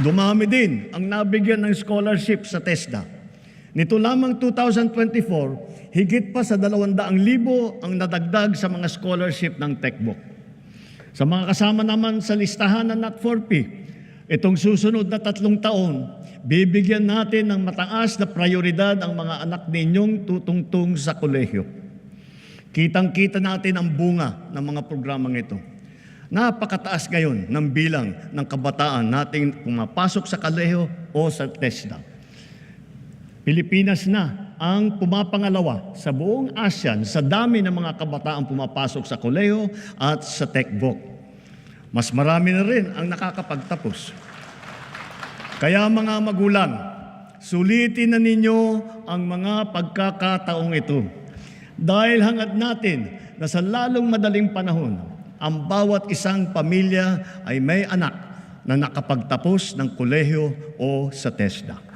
Dumami din ang nabigyan ng scholarship sa TESDA. Nito lamang 2024, higit pa sa 200,000 ang nadagdag sa mga scholarship ng TechBook. Sa mga kasama naman sa listahan ng NAT4P, itong susunod na tatlong taon, bibigyan natin ng mataas na prioridad ang mga anak ninyong tutungtong sa kolehiyo. Kitang-kita natin ang bunga ng mga programang ito. Napakataas ngayon ng bilang ng kabataan nating pumapasok sa kolehiyo o sa TESDA. Pilipinas na ang pumapangalawa sa buong ASEAN sa dami ng mga kabataan pumapasok sa kolehiyo at sa TechBook. Mas marami na rin ang nakakapagtapos. Kaya mga magulang, sulitin na ninyo ang mga pagkakataong ito. Dahil hangad natin na sa lalong madaling panahon, ang bawat isang pamilya ay may anak na nakapagtapos ng kolehiyo o sa TESDA.